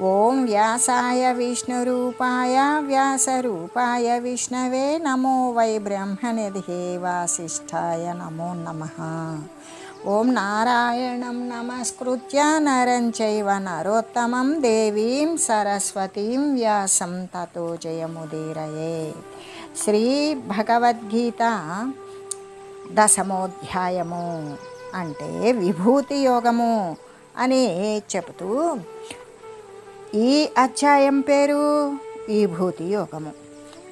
ఓం వ్యాసాయ విష్ణురూపాయ వ్యాసరూపాయ విష్ణవే నమో వై బ్రహ్మనిధే వాసిష్ఠాయ నమో నమ. ఓం నారాయణం నమస్కృత్య నరం చైవ నరోత్తమం దేవీం సరస్వతీం వ్యాసం తతో జయముదీరయే. శ్రీ భగవద్గీత దశమోధ్యాయము అంటే విభూతి యోగము అని చెబుతూ ఈ అధ్యాయం పేరు విభూతి యోగము.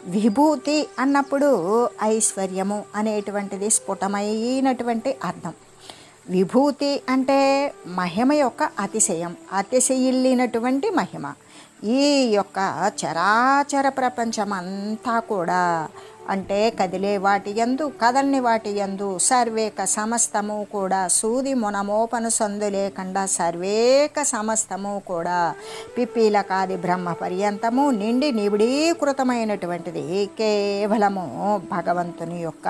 విభూతి అన్నప్పుడు ఐశ్వర్యము అనేటువంటిది స్ఫుటమైనటువంటి అర్థం. విభూతి అంటే మహిమ యొక్క అతిశయం అతిశయిల్లినటువంటి మహిమ. ఈ యొక్క చరాచర ప్రపంచమంతా కూడా అంటే కదిలే వాటి యందు కదల్ని వాటి యందు సర్వేక సమస్తము కూడా సూది మునమోపను సందు లేకుండా సర్వేక సమస్తము కూడా పిప్పీలకాది బ్రహ్మ పర్యంతము నిండి నిబిడీకృతమైనటువంటిది కేవలము భగవంతుని యొక్క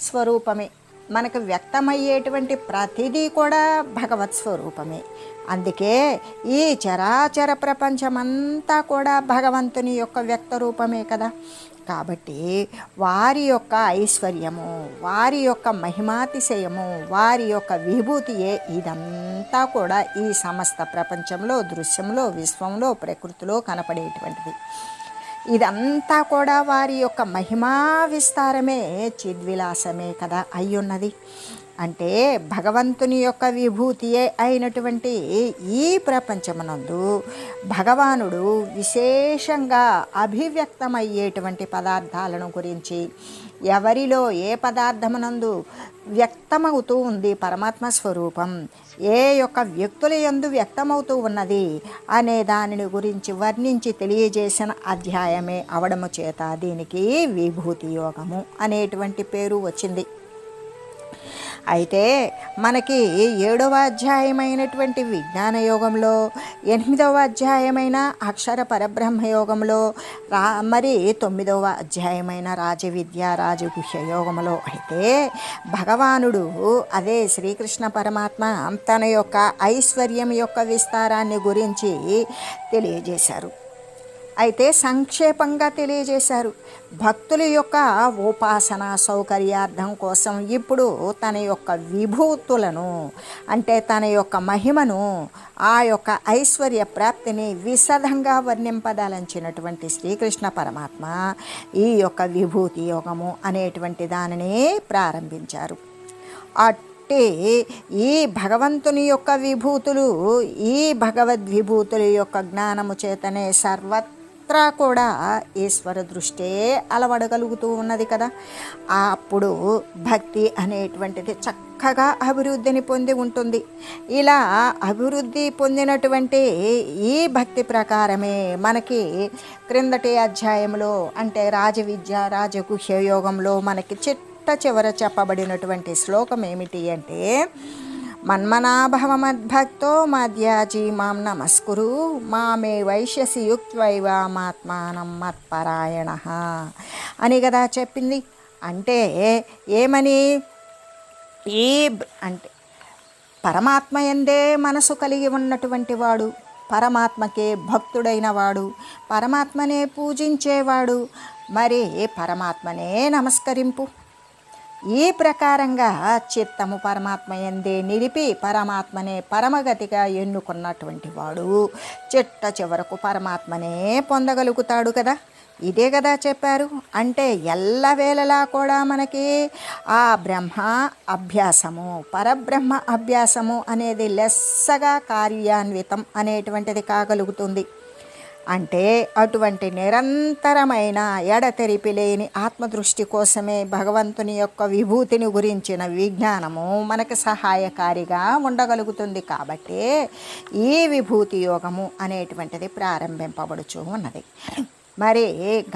స్వరూపమే. మనకు వ్యక్తమయ్యేటువంటి ప్రతిదీ కూడా భగవత్ స్వరూపమే. అందుకే ఈ చరాచర ప్రపంచమంతా కూడా భగవంతుని యొక్క వ్యక్త రూపమే కదా. కాబట్టి వారి యొక్క ఐశ్వర్యము వారి యొక్క మహిమాతిశయము వారి యొక్క విభూతియే ఇదంతా కూడా ఈ సమస్త ప్రపంచంలో దృశ్యంలో విశ్వంలో ప్రకృతిలో కనపడేటువంటిది. ఇదంతా కూడా వారి యొక్క మహిమా విస్తారమే చిద్విలాసమే కదా అయ్యున్నది. అంటే భగవంతుని యొక్క విభూతియే అయినటువంటి ఈ ప్రపంచమునందు భగవానుడు విశేషంగా అభివ్యక్తమయ్యేటువంటి పదార్థాలను గురించి ఎవరిలో ఏ పదార్థమునందు వ్యక్తమవుతూ ఉంది పరమాత్మ స్వరూపం ఏ యొక్క వ్యక్తుల ఎందు వ్యక్తమవుతూ ఉన్నది అనే దానిని గురించి వర్ణించి తెలియజేసిన అధ్యాయమే అవడము చేత దీనికి విభూతి యోగము అనేటువంటి పేరు వచ్చింది. అయితే మనకి ఏడవ అధ్యాయమైనటువంటి విజ్ఞాన యోగంలో ఎనిమిదవ అధ్యాయమైన అక్షర పరబ్రహ్మ యోగంలో రా మరి తొమ్మిదవ అధ్యాయమైన రాజవిద్య రాజగుహ్య యోగంలో అయితే భగవానుడు అదే శ్రీకృష్ణ పరమాత్మ తన యొక్క ఐశ్వర్యం యొక్క విస్తారాన్ని గురించి తెలియజేశారు. అయితే సంక్షేపంగా తెలియజేశారు. భక్తుల యొక్క ఉపాసన సౌకర్యార్థం కోసం ఇప్పుడు తన యొక్క విభూతులను అంటే తన యొక్క మహిమను ఆ యొక్క ఐశ్వర్య ప్రాప్తిని విశదంగా వర్ణింపదాలంచినటువంటి శ్రీకృష్ణ పరమాత్మ ఈ యొక్క విభూతి యోగము అనేటువంటి దానిని ప్రారంభించారు. అంటే ఈ భగవంతుని యొక్క విభూతులు ఈ భగవద్విభూతుల యొక్క జ్ఞానము చేతనే సర్వత్రా కూడా ఈశ్వర దృష్టే అలవడగలుగుతూ ఉన్నది కదా. అప్పుడు భక్తి అనేటువంటిది చక్కగా అభివృద్ధిని పొంది ఉంటుంది. ఇలా అభివృద్ధి పొందినటువంటి ఈ భక్తి ప్రకారమే మనకి క్రిందటి అధ్యాయంలో అంటే రాజవిద్య రాజగుహ్య యోగంలో మనకి చిట్ట చివర చెప్పబడినటువంటి శ్లోకం ఏమిటి అంటే మన్మనాభవమద్భక్తో మధ్యాజీ మాం నమస్కురు. మామే వైశ్యసి యుక్త్వైవామాత్మానం మత్పరాయణ. అని కదా చెప్పింది. అంటే ఏమని? ఈ అంటే పరమాత్మ ఎందే మనసు కలిగి ఉన్నటువంటి వాడు. పరమాత్మకే భక్తుడైన వాడు. పరమాత్మనే పూజించేవాడు. మరి పరమాత్మనే నమస్కరింపు. ఈ ప్రకారంగా చిత్తము పరమాత్మ ఎందే నిలిపి పరమాత్మనే పరమగతిగా ఎన్నుకున్నటువంటి వాడు. చిట్ట చివరకు పరమాత్మనే పొందగలుగుతాడు కదా? ఇదే కదా చెప్పారు. అంటే ఎల్లవేళలా కూడా మనకి ఆ బ్రహ్మ అభ్యాసము పరబ్రహ్మ అభ్యాసము అనేది లెస్సగా కార్యాన్వితం అనేటువంటిది కాగలుగుతుంది. అంటే అటువంటి నిరంతరమైన ఎడతెరిపి లేని ఆత్మదృష్టి కోసమే భగవంతుని యొక్క విభూతిని గురించిన విజ్ఞానము మనకు సహాయకారిగా ఉండగలుగుతుంది కాబట్టి ఈ విభూతి యోగము అనేటువంటిది ప్రారంభింపబడుచు ఉన్నది. మరి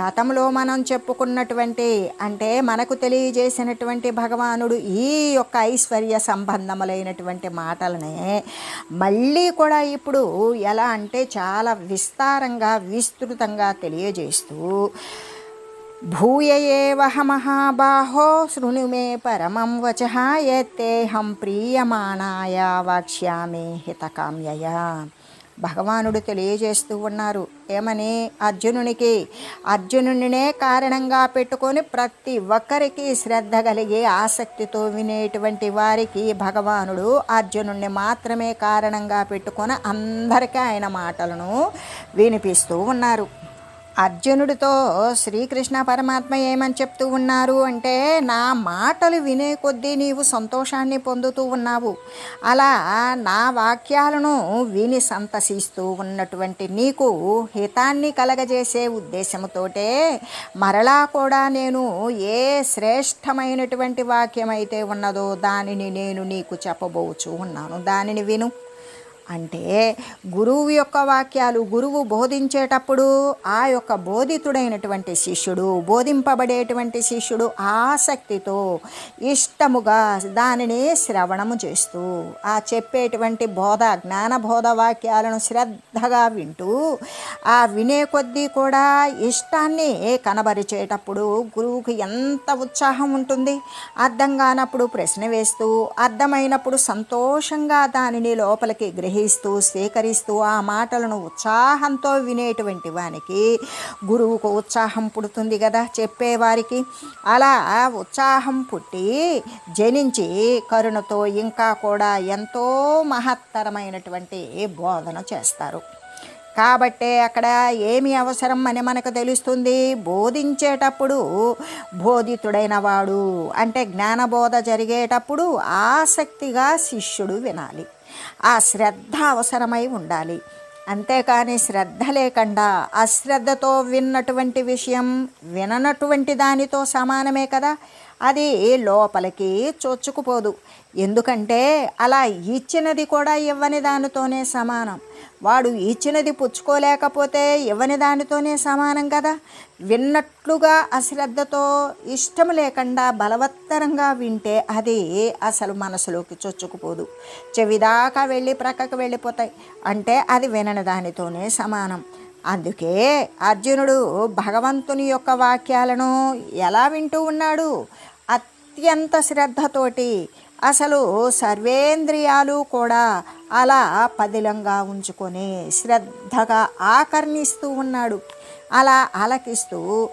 గతంలో మనం చెప్పుకున్నటువంటి అంటే మనకు తెలియజేసినటువంటి భగవానుడు ఈ యొక్క ఐశ్వర్య సంబంధములైనటువంటి మాటలనే మళ్ళీ కూడా ఇప్పుడు ఎలా అంటే చాలా విస్తారంగా విస్తృతంగా తెలియజేస్తూ భూయ ఏవహ మహాబాహో శృణు మే పరమం వచ ఎత్తేహం ప్రీయమాణాయ వాక్ష్యామి హితకామ్యయ. భగవానుడు తెలియజేస్తూ ఉన్నారు. ఏమని? అర్జునునికి. అర్జునునినే కారణంగా పెట్టుకొని ప్రతి ఒక్కరికి శ్రద్ధ కలిగి ఆసక్తితో వినేటువంటి వారికి భగవానుడు అర్జునుడిని మాత్రమే కారణంగా పెట్టుకొని అందరికీ ఆయన మాటలను వినిపిస్తూ ఉన్నారు. అర్జునుడితో శ్రీకృష్ణ పరమాత్మ ఏమని చెప్తూ ఉన్నారు అంటే నా మాటలు వినే కొద్దీ నీవు సంతోషాన్ని పొందుతూ ఉన్నావు. అలా నా వాక్యాలను విని సంతసిస్తూ ఉన్నటువంటి నీకు హితాన్ని కలగజేసే ఉద్దేశంతోటే మరలా కూడా నేను ఏ శ్రేష్టమైనటువంటి వాక్యం అయితే ఉన్నదో దానిని నేను నీకు చెప్పబోచు ఉన్నాను. దానిని విను. అంటే గురువు యొక్క వాక్యాలు గురువు బోధించేటప్పుడు ఆ యొక్క బోధితుడైనటువంటి శిష్యుడు బోధింపబడేటువంటి శిష్యుడు ఆసక్తితో ఇష్టముగా దానిని శ్రవణము చేస్తూ ఆ చెప్పేటువంటి బోధ జ్ఞాన బోధ వాక్యాలను శ్రద్ధగా వింటూ ఆ వినే కొద్దీ కూడా ఇష్టాన్ని కనబరిచేటప్పుడు గురువుకి ఎంత ఉత్సాహం ఉంటుంది. అర్థం కానప్పుడు ప్రశ్న వేస్తూ అర్థమైనప్పుడు సంతోషంగా దానిని లోపలికి గ్రహి గ్రహిస్తూ స్వీకరిస్తూ ఆ మాటలను ఉత్సాహంతో వినేటువంటి వానికి గురువుకు ఉత్సాహం పుడుతుంది కదా చెప్పేవారికి. అలా ఉత్సాహం పుట్టి జనించి కరుణతో ఇంకా కూడా ఎంతో మహత్తరమైనటువంటి బోధన చేస్తారు. కాబట్టే అక్కడ ఏమి అవసరం అని మనకు తెలుస్తుంది? బోధించేటప్పుడు బోధితుడైన వాడు అంటే జ్ఞానబోధ జరిగేటప్పుడు ఆసక్తిగా శిష్యుడు వినాలి. ఆ శ్రద్ధ అవసరమై ఉండాలి. అంతేకాని శ్రద్ధ లేకుండా అశ్రద్ధతో విన్నటువంటి విషయం విననటువంటి దానితో సమానమే కదా. అది లోపలికి చొచ్చుకుపోదు. ఎందుకంటే అలా ఇచ్చినది కూడా ఇవ్వని దానితోనే సమానం. వాడు ఇచ్చినది పుచ్చుకోలేకపోతే ఇవ్వని దానితోనే సమానం కదా? విన్నట్లుగా అశ్రద్ధతో ఇష్టం లేకుండా బలవత్తరంగా వింటే అది అసలు మనసులోకి చొచ్చుకుపోదు. చెవిదాకా వెళ్ళి ప్రక్కకు వెళ్ళిపోతాయి. అంటే అది వినని దానితోనే సమానం. అందుకే అర్జునుడు భగవంతుని యొక్క వాక్యాలను ఎలా వింటూ ఉన్నాడు? అత్యంత శ్రద్ధతోటి అసలు సర్వేంద్రియాలు కూడా అలా పదిలంగా ఉంచుకొని శ్రద్ధగా ఆకర్ణిస్తూ ఉన్నాడు. అలా ఆలకిస్తూ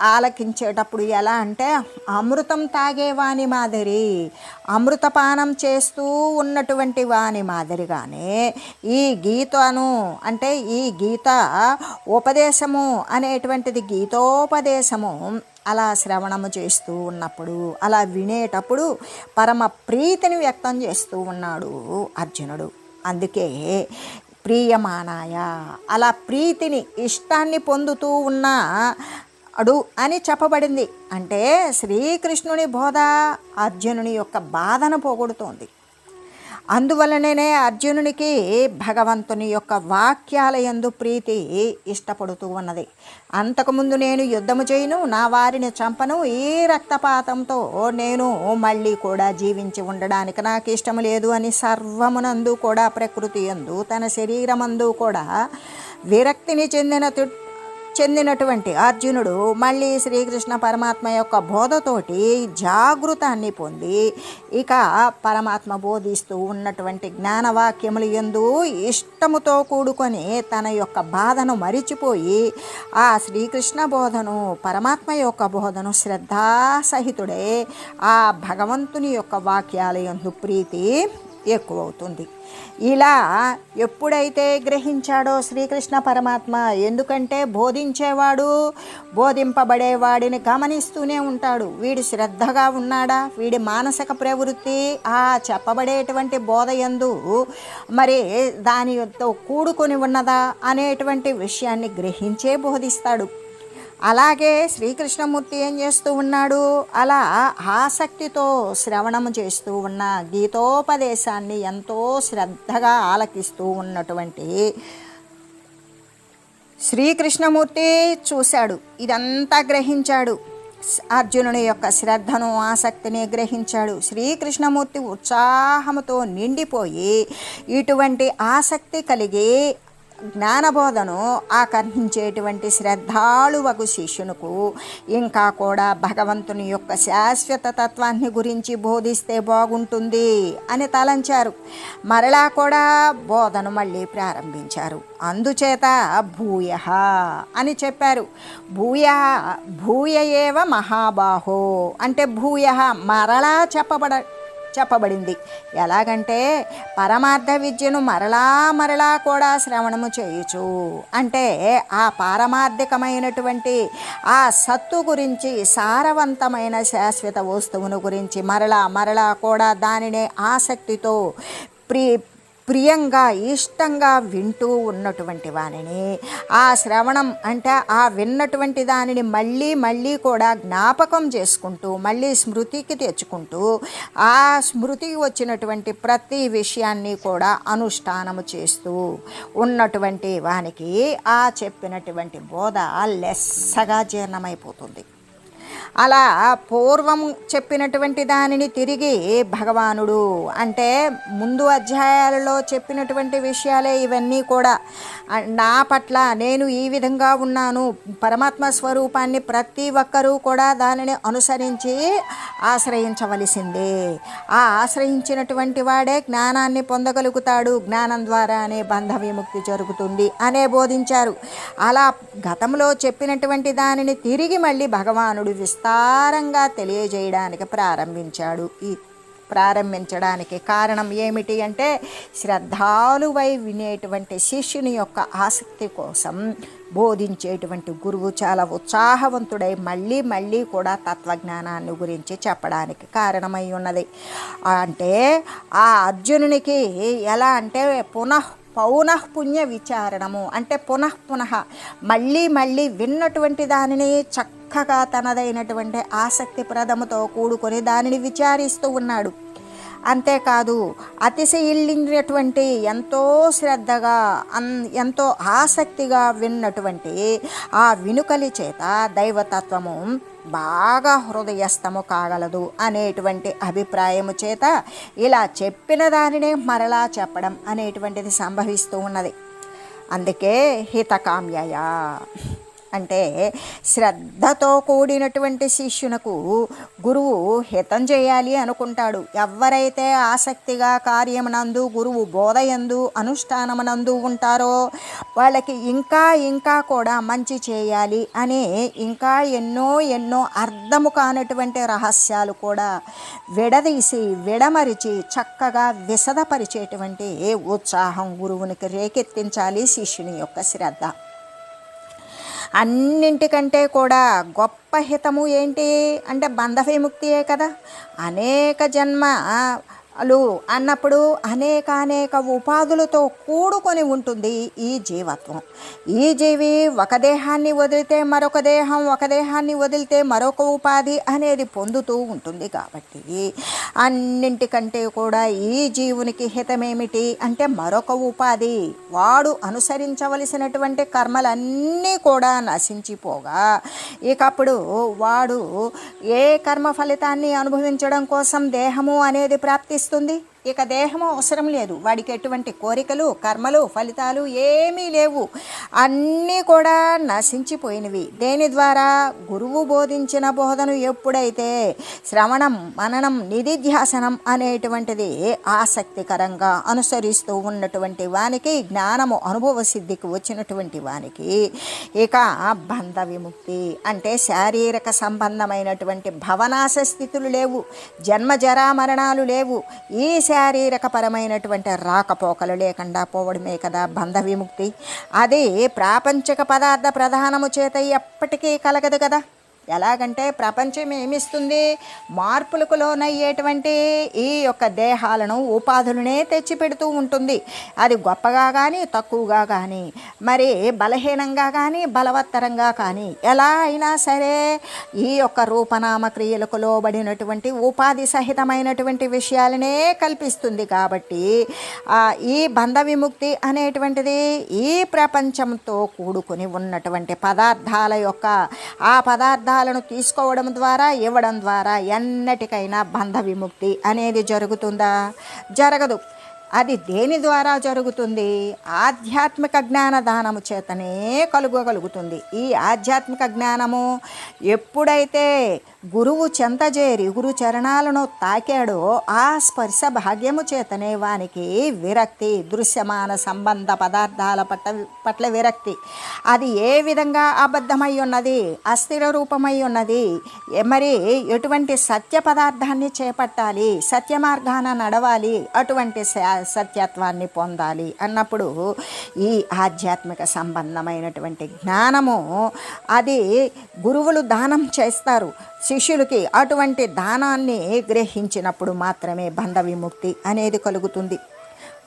ఆలకించేటప్పుడు ఎలా అంటే అమృతం తాగేవాని మాదిరి అమృతపానం చేస్తూ ఉన్నటువంటి వాని మాదిరిగానే ఈ గీతను అంటే ఈ గీత ఉపదేశము అనేటువంటిది గీతోపదేశము అలా శ్రవణము చేస్తూ ఉన్నప్పుడు అలా వినేటప్పుడు పరమ ప్రీతిని వ్యక్తం చేస్తూ ఉన్నాడు అర్జునుడు. అందుకే ప్రియమానాయ అలా ప్రీతిని ఇష్టాన్ని పొందుతూ ఉన్న అడు అని చెప్పబడింది. అంటే శ్రీకృష్ణుని బోధ అర్జునుని యొక్క బాధను పోగొడుతోంది. అందువలననే అర్జునునికి భగవంతుని యొక్క వాక్యాల ఎందు ప్రీతి ఇష్టపడుతూ ఉన్నది. అంతకుముందు నేను యుద్ధము చేయను నా వారిని చంపను ఈ రక్తపాతంతో నేను మళ్ళీ కూడా జీవించి ఉండడానికి నాకు ఇష్టం లేదు అని సర్వమునందు కూడా ప్రకృతి ఎందు తన శరీరమందు కూడా విరక్తిని చెందిన చెందినటువంటి అర్జునుడు మళ్ళీ శ్రీకృష్ణ పరమాత్మ యొక్క బోధతోటి జాగృతాన్ని పొంది ఇక పరమాత్మ బోధిస్తూ ఉన్నటువంటి జ్ఞానవాక్యములు ఎందు ఇష్టముతో కూడుకొని తన యొక్క బాధను మరిచిపోయి ఆ శ్రీకృష్ణ బోధను పరమాత్మ యొక్క బోధను శ్రద్ధాసహితుడే ఆ భగవంతుని యొక్క వాక్యాలయందు ప్రీతి ఎక్కువవుతుంది. ఇలా ఎప్పుడైతే గ్రహించాడో శ్రీకృష్ణ పరమాత్మ ఎందుకంటే బోధించేవాడు బోధింపబడేవాడిని గమనిస్తూనే ఉంటాడు. వీడి శ్రద్ధగా ఉన్నాడా? వీడి మానసిక ప్రవృత్తి ఆ చెప్పబడేటువంటి బోధ ఎందు మరి దానితో కూడుకొని ఉన్నదా అనేటువంటి విషయాన్ని గ్రహించే బోధిస్తాడు. అలాగే శ్రీకృష్ణమూర్తి ఏం చేస్తూ ఉన్నాడు? అలా ఆసక్తితో శ్రవణము చేస్తూ ఉన్న గీతోపదేశాన్ని ఎంతో శ్రద్ధగా ఆలకిస్తూ ఉన్నటువంటి శ్రీకృష్ణమూర్తి చూశాడు. ఇదంతా గ్రహించాడు. అర్జునుని యొక్క శ్రద్ధను ఆసక్తిని గ్రహించాడు. శ్రీకృష్ణమూర్తి ఉత్సాహముతో నిండిపోయి ఇటువంటి ఆసక్తి కలిగి జ్ఞానబోధను ఆకర్షించేటువంటి శ్రద్ధాళువకు శిష్యునకు ఇంకా కూడా భగవంతుని యొక్క శాశ్వత తత్వాన్ని గురించి బోధిస్తే బాగుంటుంది అని తలంచారు. మరలా కూడా బోధను మళ్ళీ ప్రారంభించారు. అందుచేత భూయ అని చెప్పారు. భూయ భూయ ఏవ మహాబాహో అంటే భూయ మరలా చెప్పబడ చెప్పబడింది. ఎలాగంటే పరమార్థ విద్యను మరలా మరలా కూడా శ్రవణము చేయొచ్చు అంటే ఆ పారమార్థికమైనటువంటి ఆ సత్తు గురించి సారవంతమైన శాశ్వత వస్తువును గురించి మరలా మరలా కూడా దానినే ఆసక్తితో ప్రి ప్రియంగా ఇష్టంగా వింటూ ఉన్నటువంటి వానిని. ఆ శ్రవణం అంటే ఆ విన్నటువంటి దానిని మళ్ళీ మళ్ళీ కూడా జ్ఞాపకం చేసుకుంటూ మళ్ళీ స్మృతికి తెచ్చుకుంటూ ఆ స్మృతికి వచ్చినటువంటి ప్రతి విషయాన్ని కూడా అనుష్ఠానము చేస్తూ ఉన్నటువంటి వానికి ఆ చెప్పినటువంటి బోధ లెస్సగా జీర్ణమైపోతుంది. అలా పూర్వం చెప్పినటువంటి దానిని తిరిగి భగవానుడు? అంటే ముందు అధ్యాయాలలో చెప్పినటువంటి విషయాలే ఇవన్నీ కూడా. నా పట్ల నేను ఈ విధంగా ఉన్నాను. పరమాత్మ స్వరూపాన్ని ప్రతి ఒక్కరూ కూడా దానిని అనుసరించి ఆశ్రయించవలసిందే. ఆ ఆశ్రయించినటువంటి వాడే జ్ఞానాన్ని పొందగలుగుతాడు. జ్ఞానం ద్వారానే బంధ విముక్తి జరుగుతుంది అనే బోధించారు. అలా గతంలో చెప్పినటువంటి దానిని తిరిగి మళ్ళీ భగవానుడు విస్తారంగా తెలియజేయడానికి ప్రారంభించాడు. ఈ ప్రారంభించడానికి కారణం ఏమిటి అంటే శ్రద్ధాలువై వినేటువంటి శిష్యుని యొక్క ఆసక్తి కోసం బోధించేటువంటి గురువు చాలా ఉత్సాహవంతుడై మళ్ళీ మళ్ళీ కూడా తత్వజ్ఞానాన్ని గురించి చెప్పడానికి కారణమై ఉన్నది. అంటే ఆ అర్జునునికి ఎలా అంటే పునః పౌనఃపుణ్య విచారణము అంటే పునః పునః మళ్ళీ మళ్ళీ విన్నటువంటి దానిని చక్క చక్కగా తనదైనటువంటి ఆసక్తిప్రదముతో కూడుకొని దానిని విచారిస్తూ ఉన్నాడు. అంతేకాదు అతిశయిల్లినటువంటి ఎంతో శ్రద్ధగా అన్ ఎంతో ఆసక్తిగా విన్నటువంటి ఆ వినుకలి చేత దైవతత్వము బాగా హృదయస్థము కాగలదు అనేటువంటి అభిప్రాయము చేత ఇలా చెప్పిన దానినే మరలా చెప్పడం అనేటువంటిది సంభవిస్తూ ఉన్నది. అందుకే హితకామ్యయ. అంటే శ్రద్ధతో కూడినటువంటి శిష్యునకు గురువు హితం చేయాలి అనుకుంటాడు. ఎవరైతే ఆసక్తిగా కార్యమునందు గురువు బోధయందు అనుష్ఠానమునందు ఉంటారో వాళ్ళకి ఇంకా ఇంకా కూడా మంచి చేయాలి అనే ఇంకా ఎన్నో ఎన్నో అర్థము కానటువంటి రహస్యాలు కూడా విడదీసి విడమరిచి చక్కగా విశదపరిచేటువంటి ఉత్సాహం గురువునికి రేకెత్తించాలి శిష్యుని యొక్క శ్రద్ధ. అన్నింటికంటే కూడా గొప్ప హితము ఏంటి? అంటే బంధ విముక్తియే కదా. అనేక జన్మ లు అన్నప్పుడు అనేకానేక అనేక ఉపాధులతో కూడుకొని ఉంటుంది ఈ జీవత్వం. ఈ జీవి ఒక దేహాన్ని వదిలితే మరొక దేహం ఒక దేహాన్ని వదిలితే మరొక ఉపాధి అనేది పొందుతూ ఉంటుంది కాబట్టి అన్నింటికంటే కూడా ఈ జీవునికి హితమేమిటి అంటే మరొక ఉపాధి. వాడు అనుసరించవలసినటువంటి కర్మలన్నీ కూడా నశించిపోగా. ఇకప్పుడు వాడు ఏ కర్మ ఫలితాన్ని అనుభవించడం కోసం దేహము అనేది ప్రాప్తి వస్తుంది ఇక దేహము అవసరం లేదు. వాడికి ఎటువంటి కోరికలు కర్మలు ఫలితాలు ఏమీ లేవు. అన్నీ కూడా నశించిపోయినవి. దేని ద్వారా? గురువు బోధించిన బోధను ఎప్పుడైతే శ్రవణం మననం నిధిధ్యాసనం అనేటువంటిది ఆసక్తికరంగా అనుసరిస్తూ ఉన్నటువంటి వానికి జ్ఞానము అనుభవ సిద్ధికి వచ్చినటువంటి వానికి ఇక బంధ విముక్తి అంటే శారీరక సంబంధమైనటువంటి భవనాశ స్థితులు లేవు. జన్మ జరా మరణాలు లేవు. ఈ శారీరకపరమైనటువంటి రాకపోకలు లేకుండా పోవడమే కదా బంధ విముక్తి. అదే ప్రాపంచిక పదార్థ ప్రధానము చేత ఎప్పటికీ కలగదు కదా. ఎలాగంటే ప్రపంచం ఏమిస్తుంది? మార్పులకు లోనయ్యేటువంటి ఈ యొక్క దేహాలను ఉపాధులనే తెచ్చిపెడుతూ ఉంటుంది. అది గొప్పగా కానీ తక్కువగా కానీ మరి బలహీనంగా కానీ బలవత్తరంగా కానీ ఎలా అయినా సరే ఈ యొక్క రూపనామ క్రియలకు లోబడినటువంటి ఉపాధి సహితమైనటువంటి విషయాలనే కల్పిస్తుంది కాబట్టి ఈ బంధ విముక్తి అనేటువంటిది ఈ ప్రపంచంతో కూడుకుని ఉన్నటువంటి పదార్థాల యొక్క ఆ పదార్థాలను తీసుకోవడం ద్వారా ఇవ్వడం ద్వారా ఎన్నటికైనా బంధ విముక్తి అనేది జరుగుతుందా? జరగదు. అది దేని ద్వారా జరుగుతుంది? ఆధ్యాత్మిక జ్ఞాన దానము చేతనే కలుగగలుగుతుంది. ఈ ఆధ్యాత్మిక జ్ఞానము ఎప్పుడైతే గురువు చెంతజేరి గురు చరణాలను తాకాడో ఆ స్పర్శ భాగ్యము చేతనే వానికి విరక్తి దృశ్యమాన సంబంధ పదార్థాల పట్ల పట్ల విరక్తి. అది ఏ విధంగా అబద్ధమై ఉన్నది? అస్థిర రూపమై ఉన్నది? మరి ఎటువంటి సత్య పదార్థాన్ని చేపట్టాలి? సత్య మార్గాన నడవాలి? అటువంటి స- సత్యత్వాన్ని పొందాలి అన్నప్పుడు ఈ ఆధ్యాత్మిక సంబంధమైనటువంటి జ్ఞానము అది గురువులు దానం చేస్తారు. శిష్యులకి అటువంటి దానాన్ని గ్రహించినప్పుడు మాత్రమే బంధ విముక్తి అనేది కలుగుతుంది.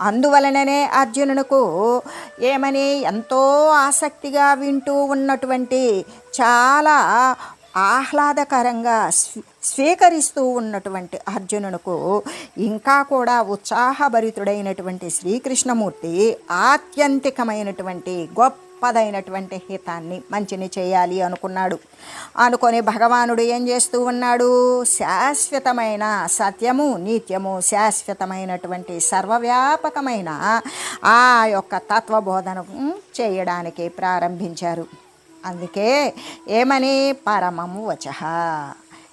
అందువలననే అర్జునునకు ఏమని ఎంతో ఆసక్తిగా వింటూ ఉన్నటువంటి చాలా ఆహ్లాదకరంగా స్వీకరిస్తూ ఉన్నటువంటి అర్జునునకు ఇంకా కూడా ఉత్సాహభరితుడైనటువంటి శ్రీకృష్ణమూర్తి ఆత్యంతికమైనటువంటి గొప్పదైనటువంటి హితాన్ని మంచిని చేయాలి అనుకున్నాడు. అనుకొని భగవానుడు ఏం చేస్తూ ఉన్నాడు? శాశ్వతమైన సత్యము నిత్యము శాశ్వతమైనటువంటి సర్వవ్యాపకమైన ఆ యొక్క తత్వబోధన చేయడానికి ప్రారంభించారు. అందుకే ఏమని? పరమము వచ.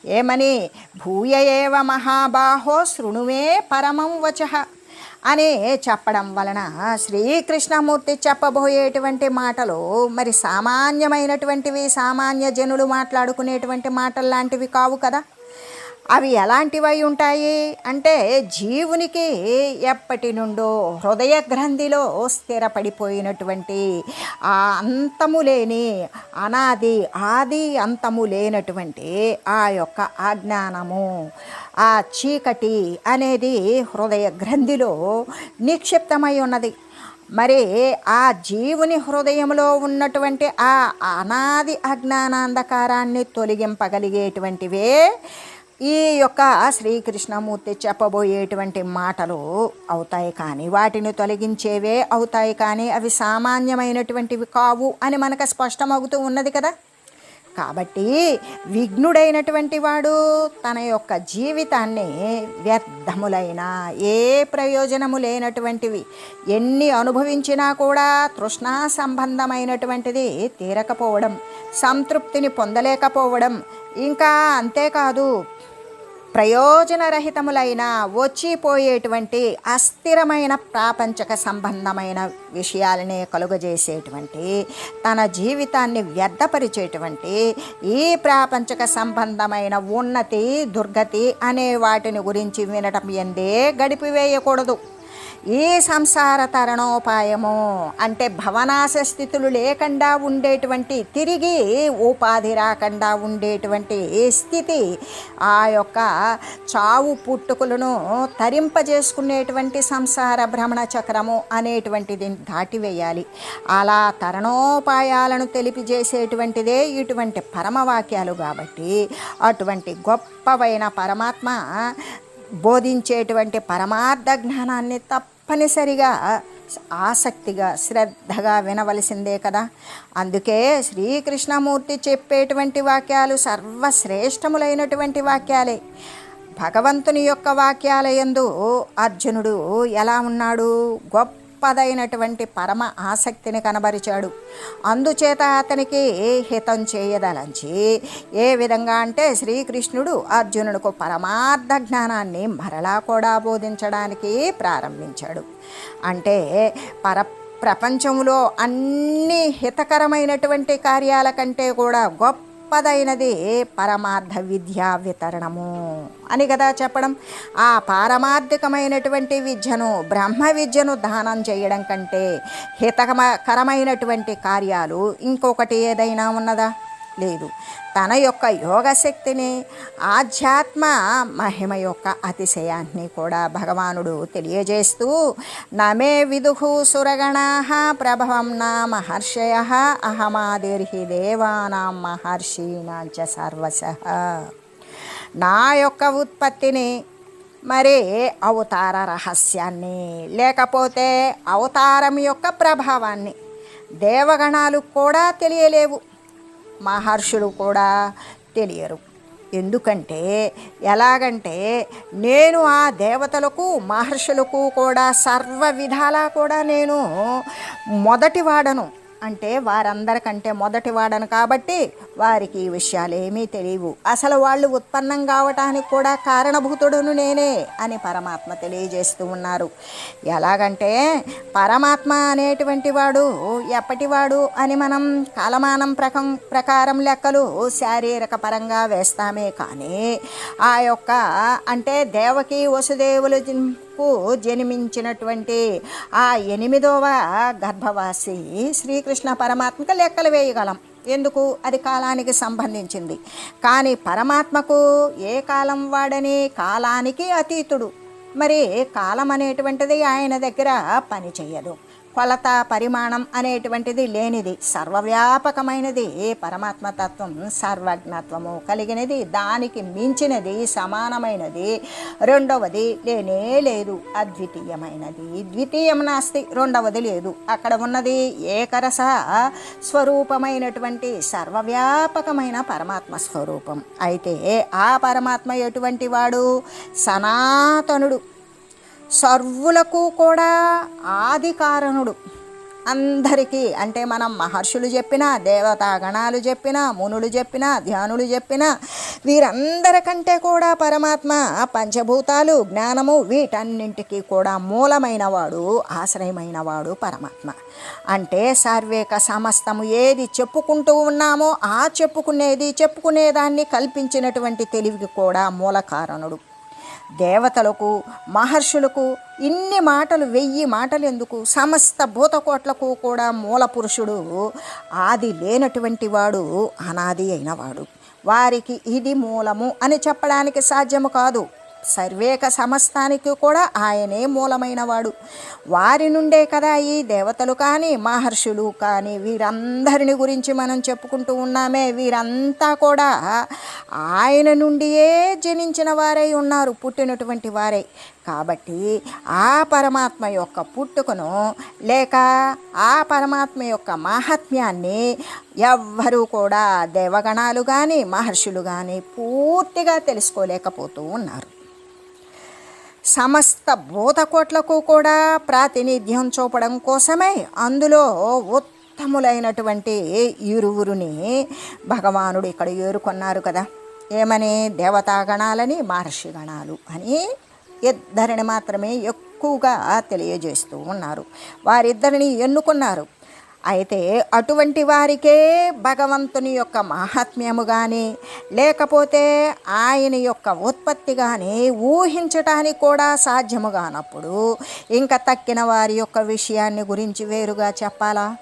ఏమని? భూయ ఏవ మహాబాహో శృణువే పరమం వచ అని చెప్పడం వలన శ్రీకృష్ణమూర్తి చెప్పబోయేటువంటి మాటలు మరి సామాన్యమైనటువంటివి సామాన్య జనులు మాట్లాడుకునేటువంటి మాటలు లాంటివి కావు కదా? అవి ఎలాంటివై ఉంటాయి? అంటే జీవునికి ఎప్పటి నుండో హృదయ గ్రంథిలో స్థిరపడిపోయినటువంటి ఆ అంతము లేని అనాది ఆది అంతము లేనటువంటి ఆ యొక్క అజ్ఞానము ఆ చీకటి అనేది హృదయ గ్రంథిలో నిక్షిప్తమై ఉన్నది. మరి ఆ జీవుని హృదయంలో ఉన్నటువంటి ఆ అనాది అజ్ఞానాంధకారాన్ని తొలగింపగలిగేటువంటివే ఈ యొక్క శ్రీకృష్ణమూర్తి చెప్పబోయేటువంటి మాటలు అవుతాయి కానీ వాటిని తొలగించేవే అవుతాయి కానీ అవి సామాన్యమైనటువంటివి కావు అని మనకు స్పష్టమవుతూ ఉన్నది కదా. కాబట్టి విఘ్నుడైనటువంటి వాడు తన యొక్క జీవితాన్ని వ్యర్థములైన ఏ ప్రయోజనము లేనటువంటివి ఎన్ని అనుభవించినా కూడా తృష్ణా సంబంధమైనటువంటిది తీరకపోవడం సంతృప్తిని పొందలేకపోవడం ఇంకా అంతేకాదు ప్రయోజనరహితములైన వచ్చిపోయేటువంటి అస్థిరమైన ప్రాపంచక సంబంధమైన విషయాలనే కలుగజేసేటువంటి తన జీవితాన్ని వ్యర్థపరిచేటువంటి ఈ ప్రాపంచక సంబంధమైన ఉన్నతి దుర్గతి అనే వాటిని గురించి వినటం ఎందే గడిపివేయకూడదు. ఈ సంసార తరణోపాయము? అంటే భవనాశ స్థితులు లేకుండా ఉండేటువంటి తిరిగి ఉపాధి రాకుండా ఉండేటువంటి స్థితి ఆ యొక్క చావు పుట్టుకులను తరింపజేసుకునేటువంటి సంసార భ్రమణ చక్రము అనేటువంటిది దాటివేయాలి. అలా తరణోపాయాలను తెలిపిజేసేటువంటిదే ఇటువంటి పరమవాక్యాలు కాబట్టి అటువంటి గొప్పవైన పరమాత్మ బోధించేటువంటి పరమార్థ జ్ఞానాన్ని తప్పనిసరిగా ఆసక్తిగా శ్రద్ధగా వినవలసిందే కదా. అందుకే శ్రీకృష్ణమూర్తి చెప్పేటువంటి వాక్యాలు సర్వశ్రేష్టములైనటువంటి వాక్యాలే. భగవంతుని యొక్క వాక్యాలయందు అర్జునుడు ఎలా ఉన్నాడు? గొప్ప గొప్పదైనటువంటి పరమ ఆసక్తిని కనబరిచాడు. అందుచేత అతనికి హితం చేయదలంచి ఏ విధంగా అంటే శ్రీకృష్ణుడు అర్జునుడికి పరమార్థ జ్ఞానాన్ని మరలా కూడా బోధించడానికి ప్రారంభించాడు. అంటే పర ప్రపంచంలో అన్ని హితకరమైనటువంటి కార్యాల కంటే కూడా గొప్ప గొప్పదైనది పరమార్థ విద్యా వితరణము అని కదా చెప్పడం. ఆ పారమార్థికమైనటువంటి విద్యను బ్రహ్మ విద్యను దానం చేయడం కంటే హితకరమైనటువంటి కార్యాలు ఇంకొకటి ఏదైనా ఉన్నదా? లేదు. తన యొక్క యోగశక్తిని ఆధ్యాత్మ మహిమ యొక్క అతిశయాన్ని కూడా భగవానుడు తెలియజేస్తూ నమే విదుహు సురగణా ప్రభవం నా మహర్షయ అహమాదిర్హి దేవానాం మహర్షీణాంచ సర్వశ. నా యొక్క ఉత్పత్తిని మరి అవతార రహస్యాన్ని లేకపోతే అవతారం యొక్క ప్రభావాన్ని దేవగణాలు కూడా తెలియలేవు. మహర్షులు కూడా తెలియరు. ఎందుకంటే ఎలాగంటే నేను ఆ దేవతలకు మహర్షులకు కూడా సర్వ విధాలా కూడా నేను మొదటి వాడను అంటే వారందరికంటే మొదటి వాడను కాబట్టి వారికి ఈ విషయాలు ఏమీ తెలియవు. అసలు వాళ్ళు ఉత్పన్నం కావటానికి కూడా కారణభూతుడును నేనే అని పరమాత్మ తెలియజేస్తూ ఉన్నారు. ఎలాగంటే పరమాత్మ అనేటువంటి వాడు ఎప్పటివాడు అని మనం కాలమానం ప్రకం ప్రకారం లెక్కలు శారీరక పరంగా వేస్తామే కానీ ఆ యొక్క అంటే దేవకి వసుదేవులు కు జన్మించినటువంటి ఆ ఎనిమిదవ గర్భవాసి శ్రీకృష్ణ పరమాత్మకు లెక్కలు వేయగలం. ఎందుకు? అది కాలానికి సంబంధించింది. కానీ పరమాత్మకు ఏ కాలం వాడని కాలానికి అతీతుడు. మరి కాలం అనేటువంటిది ఆయన దగ్గర పని ఫలత పరిమాణం అనేటువంటిది లేనిది సర్వవ్యాపకమైనది ఏ పరమాత్మతత్వం సర్వజ్ఞత్వము కలిగినది దానికి మించినది సమానమైనది రెండవది లేనే లేదు అద్వితీయమైనది. ద్వితీయం నాస్తి రెండవది లేదు. అక్కడ ఉన్నది ఏకరస స్వరూపమైనటువంటి సర్వవ్యాపకమైన పరమాత్మ స్వరూపం. అయితే ఆ పరమాత్మ ఎటువంటి వాడు? సనాతనుడు. సర్వులకు కూడా ఆది కారణుడు అందరికీ అంటే మనం మహర్షులు చెప్పిన దేవతాగణాలు చెప్పిన మునులు చెప్పిన ధ్యానులు చెప్పిన వీరందరికంటే కూడా పరమాత్మ పంచభూతాలు జ్ఞానము వీటన్నింటికి కూడా మూలమైనవాడు ఆశ్రయమైనవాడు పరమాత్మ. అంటే సర్వేక సమస్తము ఏది చెప్పుకుంటూ ఉన్నామో ఆ చెప్పుకునేది చెప్పుకునేదాన్ని కల్పించినటువంటి తెలివికి కూడా మూల కారణుడు దేవతలకు మహర్షులకు ఇన్ని మాటలు వెయ్యి మాటలు ఎందుకు సమస్త భూతకోట్లకు కూడా మూల పురుషుడు ఆది లేనటువంటి వాడు అనాది అయినవాడు వారికి ఇది మూలము అని చెప్పడానికి సాధ్యము కాదు. సర్వేక సమస్తానికి కూడా ఆయనే మూలమైన వాడు వారి నుండే కదా ఈ దేవతలు కానీ మహర్షులు కానీ వీరందరిని గురించి మనం చెప్పుకుంటూ ఉన్నామే. వీరంతా కూడా ఆయన నుండియే జనించిన వారై ఉన్నారు పుట్టినటువంటి వారై. కాబట్టి ఆ పరమాత్మ యొక్క పుట్టుకను లేక ఆ పరమాత్మ యొక్క మహాత్మ్యాన్ని ఎవ్వరూ కూడా దేవగణాలు కానీ మహర్షులు కానీ పూర్తిగా తెలుసుకోలేకపోతూ ఉన్నారు. సమస్త భూతకోట్లకు కూడా ప్రాతినిధ్యం చూపడం కోసమే అందులో ఉత్తములైనటువంటి ఇరువురుని భగవానుడు ఇక్కడ ఏరుకున్నారు కదా. ఏమని దేవతాగణాలని మహర్షి గణాలు అని ఇద్దరిని మాత్రమే ఎక్కువగా తెలియజేస్తూ ఉన్నారు. వారిద్దరిని ఎన్నుకున్నారు? అయితే అటువంటి వారికే భగవంతుని యొక్క మహాత్మ్యము కానీ లేకపోతే ఆయన యొక్క ఉత్పత్తి కానీ ఊహించటానికి కూడా సాధ్యము కానప్పుడు ఇంకా తక్కిన వారి యొక్క విషయాన్ని గురించి వేరుగా చెప్పాలా?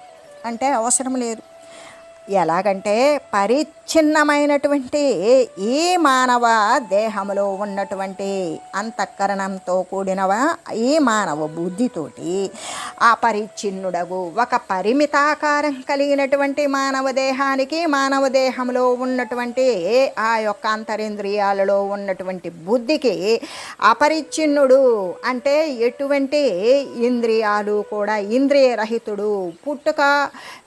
అంటే అవసరం లేదు. ఎలాగంటే పరిచ్ఛిన్నమైనటువంటి ఈ మానవ దేహంలో ఉన్నటువంటి అంతఃకరణంతో కూడినవ ఈ మానవ బుద్ధితోటి అపరిచ్ఛిన్నుడగు ఒక పరిమితాకారం కలిగినటువంటి మానవ దేహానికి మానవ దేహంలో ఉన్నటువంటి ఆ యొక్క అంతరింద్రియాలలో ఉన్నటువంటి బుద్ధికి అపరిచ్ఛిన్నుడు అంటే ఎటువంటి ఇంద్రియాలు కూడా ఇంద్రియరహితుడు పుట్టుక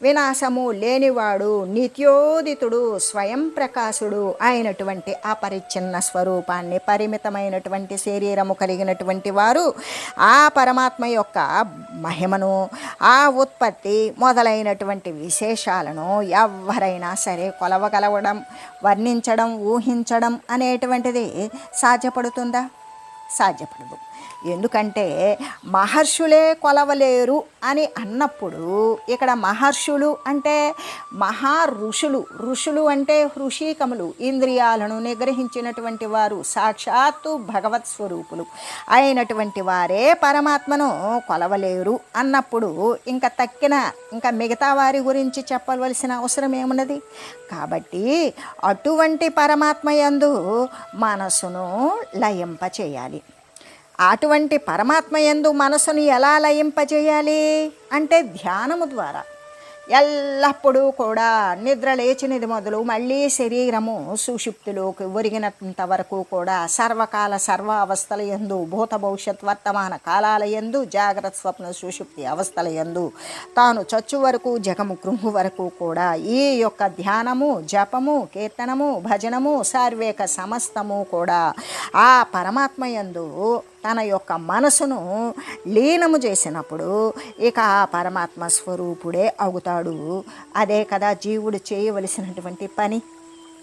వినాశము లేనివాడు నిత్యోదితుడు స్వయం ప్రకాశుడు అయినటువంటి అపరిచ్ఛిన్న స్వరూపాన్ని పరిమితమైనటువంటి శరీరము కలిగినటువంటి వారు ఆ పరమాత్మ యొక్క మహిమను ఆ ఉత్పత్తి మొదలైనటువంటి విశేషాలను ఎవరైనా సరే కొలవగలవడం వర్ణించడం ఊహించడం అనేటువంటిది సాధ్యపడుతుందా? సాధ్యపడదు. ఎందుకంటే మహర్షులే కొలవలేరు అని అన్నప్పుడు ఇక్కడ మహర్షులు అంటే మహా ఋషులు ఋషులు అంటే హృషికములు ఇంద్రియాలను నిగ్రహించినటువంటి వారు సాక్షాత్తు భగవత్ స్వరూపులు అయినటువంటి వారే పరమాత్మను కొలవలేరు అన్నప్పుడు ఇంకా తక్కిన ఇంకా మిగతా వారి గురించి చెప్పవలసిన అవసరం ఏమున్నది? కాబట్టి అటువంటి పరమాత్మ యందు మనసును లయింపచేయాలి. అటువంటి పరమాత్మ యందు మనసును ఎలా లయింపజేయాలి? అంటే ధ్యానము ద్వారా. ఎల్లప్పుడూ కూడా నిద్ర లేచినది మొదలు మళ్ళీ శరీరము సుషుప్తిలోకి ఒరిగినంత వరకు కూడా సర్వకాల సర్వ అవస్థల ఎందు భూత భవిష్యత్ వర్తమాన కాలాల ఎందు జాగ్రత్త స్వప్న సుషుప్తి అవస్థల ఎందు తాను చచ్చు వరకు జగము కృంగు వరకు కూడా ఈ యొక్క ధ్యానము జపము కీర్తనము భజనము సార్వేక సమస్తము కూడా ఆ పరమాత్మ యందు తన యొక్క మనసును లీనము చేసినప్పుడు ఇక ఆ పరమాత్మ స్వరూపుడే అవుతాడు. అదే కదా జీవుడు చేయవలసినటువంటి పని.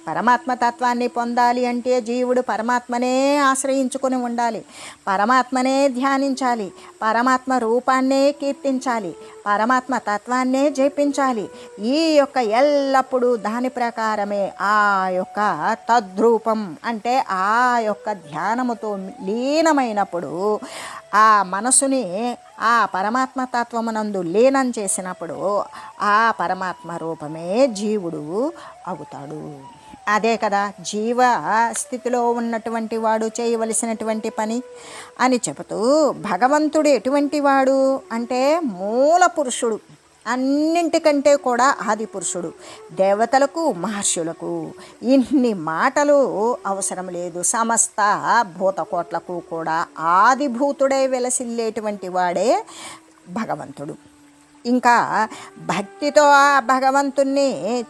పరమాత్మ తత్వాన్ని పొందాలి అంటే జీవుడు పరమాత్మనే ఆశ్రయించుకొని ఉండాలి. పరమాత్మనే ధ్యానించాలి. పరమాత్మ రూపాన్నే కీర్తించాలి. పరమాత్మ తత్వాన్నే జపించాలి. ఈ యొక్క ఎల్లప్పుడూ దాని ప్రకారమే ఆ యొక్క తద్రూపం అంటే ఆ యొక్క ధ్యానముతో లీనమైనప్పుడు ఆ మనసుని ఆ పరమాత్మ తత్వమునందు లీనం చేసినప్పుడు ఆ పరమాత్మ రూపమే జీవుడు అవుతాడు. అదే కదా జీవ స్థితిలో ఉన్నటువంటి వాడు చేయవలసినటువంటి పని అని చెబుతూ భగవంతుడు ఎటువంటి వాడు అంటే మూల పురుషుడు. అన్నింటికంటే కూడా ఆది పురుషుడు దేవతలకు మహర్షులకు. ఇన్ని మాటలు అవసరం లేదు. సమస్త భూతకోట్లకు కూడా ఆదిభూతుడే వెలసిల్లేటువంటి వాడే భగవంతుడు. ఇంకా భక్తితో ఆ భగవంతుని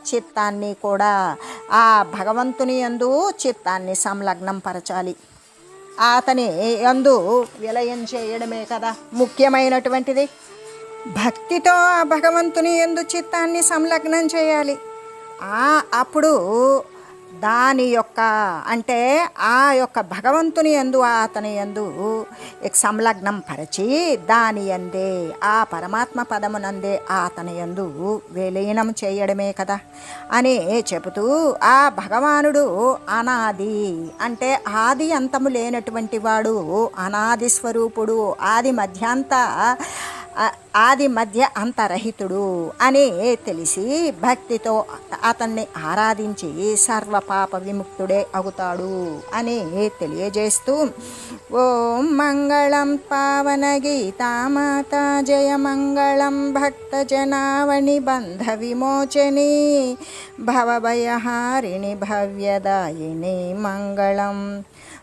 చిత్తాన్ని కూడా ఆ భగవంతుని యందు చిత్తాన్ని సంలగ్నం పరచాలి. అతని యందు విలయం చేయడమే కదా ముఖ్యమైనటువంటిది. భక్తితో ఆ భగవంతుని యందు చిత్తాన్ని సంలగ్నం చేయాలి. అప్పుడు దాని యొక్క అంటే ఆ యొక్క భగవంతుని యందు అతని యందు సంలగ్నం పరచి దాని ఎందే ఆ పరమాత్మ పదమునందే అతని యందు విలీనం చేయడమే కదా అని చెబుతూ ఆ భగవానుడు అనాది అంటే ఆది అంతము లేనటువంటి వాడు అనాది స్వరూపుడు ఆది మధ్యాంత ఆది మధ్య అంతరహితుడు అని తెలిసి భక్తితో అతన్ని ఆరాధించి సర్వ పాప విముక్తుడే అవుతాడు అని తెలియజేస్తూ ఓం మంగళం పావన గీతామాత జయ మంగళం భక్త జనావణి బంధ విమోచని భవభయహారిణి భవ్యదాయిని మంగళం